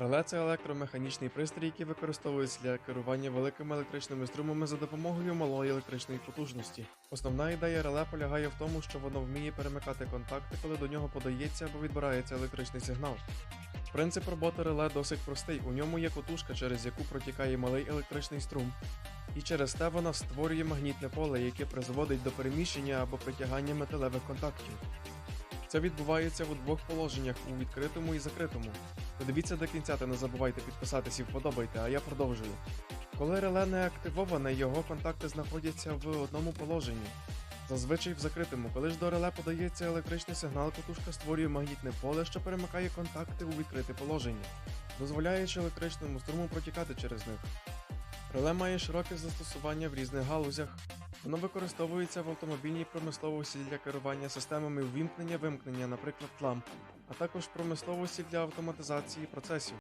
Реле це електромеханічний пристрій, який використовується для керування великими електричними струмами за допомогою малої електричної потужності. Основна ідея реле полягає в тому, що воно вміє перемикати контакти, коли до нього подається або відбирається електричний сигнал. Принцип роботи реле досить простий. У ньому є котушка, через яку протікає малий електричний струм, і через те вона створює магнітне поле, яке призводить до переміщення або притягання металевих контактів. Це відбувається у двох положеннях у відкритому і закритому. Додивіться до кінця та не забувайте підписатися і вподобайте, а я продовжую. Коли реле не активоване, його контакти знаходяться в одному положенні. Зазвичай в закритому, коли ж до реле подається електричний сигнал, котушка створює магнітне поле, що перемикає контакти у відкрите положення, дозволяючи електричному струму протікати через них. Реле має широке застосування в різних галузях. Воно використовується в автомобільній промисловості для керування системами ввімкнення-вимкнення, наприклад, ламп, а також промисловості для автоматизації процесів.